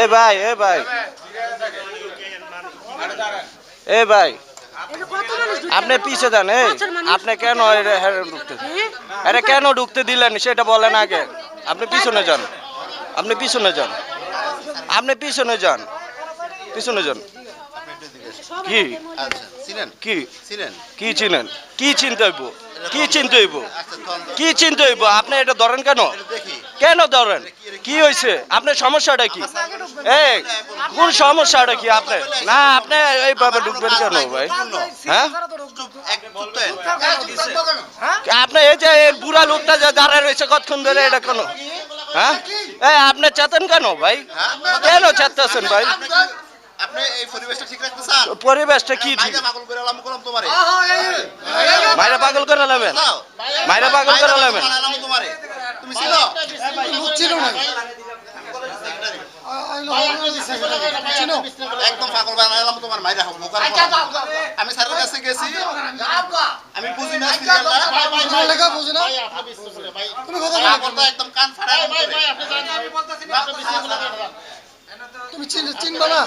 এ ভাই এ ভাই। এ ভাই। আপনি পিছে যান, এই। আপনি কেন ঢুকতে আরে কেন ঢুকতে দিলেন? সেটা বলেন আগে। আপনি পিছনে যান। আপনি পিছনে যান। আপনি পিছনে যান। পিছনে যান। কি? কি? কি চিনেন? কি চিনতে হইব? কি চিনতে হইব? আচ্ছা কি চিনতে হইব? আপনি এটা ধরেন কেন? কেন ধরেন? কি হয়েছে? আপনার সমস্যাটা কি? এই, কোন সমস্যাটা কি আপনার? না, আপনি এই বাবা ঢুকবেন কেন ভাই? হ্যাঁ? আপনি এই যে বুড়া লোকটা যে দাঁড়ায় রয়েছে কতক্ষণ ধরে, এটা কেন? হ্যাঁ? এই, আপনি চেতেন কেন ভাই? কেন চেতেছেন ভাই? পরিবেশটা কি ঠিক? মাইকা পাগল করে তোমারে মাইরা পাগল করে নেবেন তোমারে তুমি চিনো একদম পাগল বানালাম তোমার মাইরা হোক মোকার আমি স্যারের কাছে গেছি। আমি বুঝি না? একদম কান ফাড়া তুমি চিন- চিনবা না?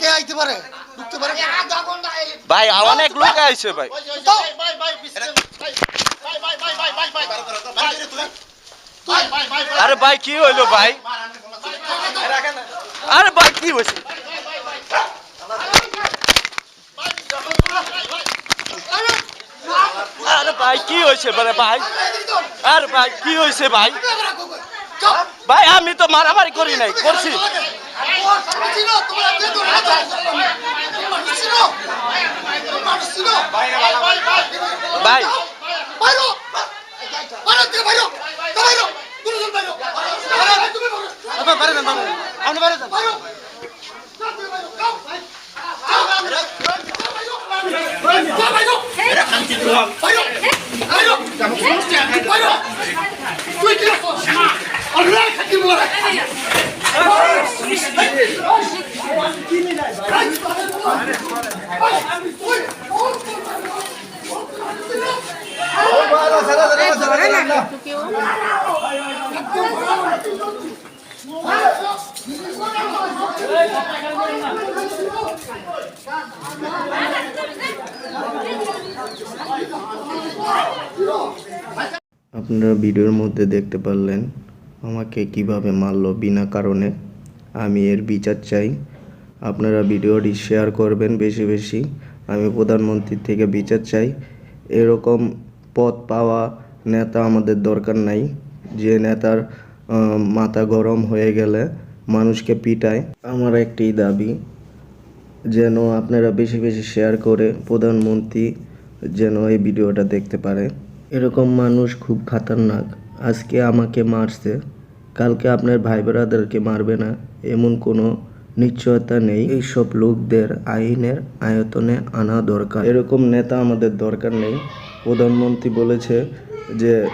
কে আইতে পারে? ঢুকতে পারে? ভাই অনেক লোক আইছে ভাই। আরে ভাই কি হইল ভাই আরে ভাই কি হয়েছে আরে ভাই কি হয়েছে বলে ভাই আরে ভাই কি হয়েছে ভাই ভাই আমি তো মারামারি করি নাই করছি ভাই পারে না বাবু আপনি পারে তুই কি আপনারা ভিডিওর মধ্যে দেখতে পারলেন আমাকে কীভাবে মারলো বিনা কারণে। আমি এর বিচার চাই। আপনারা ভিডিওটি শেয়ার করবেন বেশি বেশি। আমি প্রধানমন্ত্রীর থেকে বিচার চাই। এরকম পদ পাওয়া নেতা আমাদের দরকার নাই। যে নেতার মাথা গরম হয়ে গেলে মানুষকে পিটায়। আমার একটি দাবি, যেন আপনারা বেশি বেশি শেয়ার করে প্রধানমন্ত্রী যেন এই ভিডিওটা দেখতে পারে। এরকম মানুষ খুব খাতারনাক। আজকে আমাকে মারছে। কালকে আপনার ভাই ব্রাদারকে মারবে না, এমন কোনো নিশ্চয়তা নেই। এইসব লোকদের আইনের আয়তনে আনা দরকার। এরকম নেতা আমাদের দরকার নেই। প্রধানমন্ত্রী বলেছে যে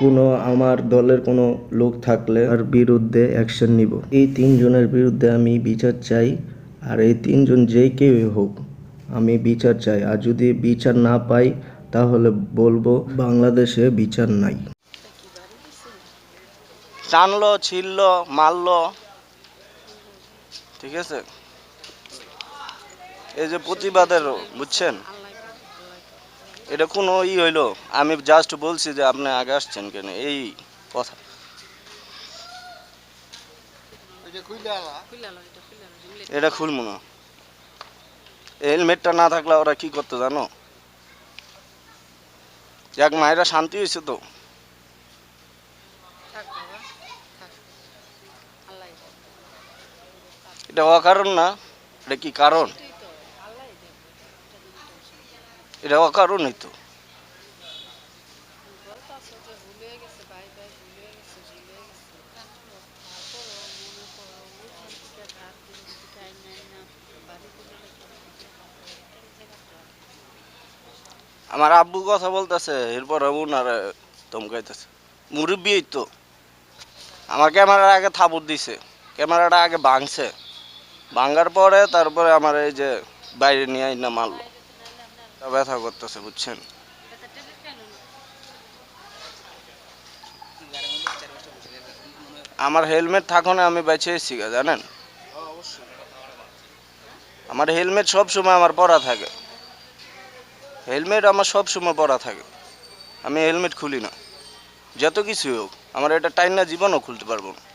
কোনো আমার দলের কোনো লোক থাকলে আর বিরুদ্ধে অ্যাকশন নিব। এই তিনজনের বিরুদ্ধে আমি বিচার চাই, আর এই তিনজন যেই কেউ হোক, আমি বিচার চাই। আর যদি বিচার না পাই, তাহলে বলব বাংলাদেশে বিচার নাই। টানলো, ছিললো, মারলো, ঠিক আছে? এই যে প্রতিবাদের, বুঝছেন? এটা কোনো ই হইল? আমি জাস্ট বলছি যে আপনি আগে আসছেন কেন? এই কথা। এটা খুলবো না। হেলমেটটা না থাকলে ওরা কি করতে জানো? এক মায়েরা শান্তি হয়েছে তো। এটা অকারণ না এটা কি কারণ? না বাড়িতে গেলে আমার আব্বু কথা বলতেছে, এরপর উনার ধমকাইতেছে। মুরব্বী তো। আমার ক্যামেরার আগে থাপুর দিছে, ক্যামেরাটা আগে ভাঙছে। ভাঙার পরে তারপরে আমার এই যে বাইরে নিয়ে আইনা মারলো। তা ব্যথা করতেছে বুঝছেন? আমার হেলমেট থাকো না আমি বেঁচে এসেছি গা, জানেন? আমার হেলমেট সব সময় আমার পরা থাকে। হেলমেট আমার সব সময় পরা থাকে। আমি হেলমেট খুলি না। যত কিছু হোক আমার এটা টাইম না জীবনও খুলতে পারব না।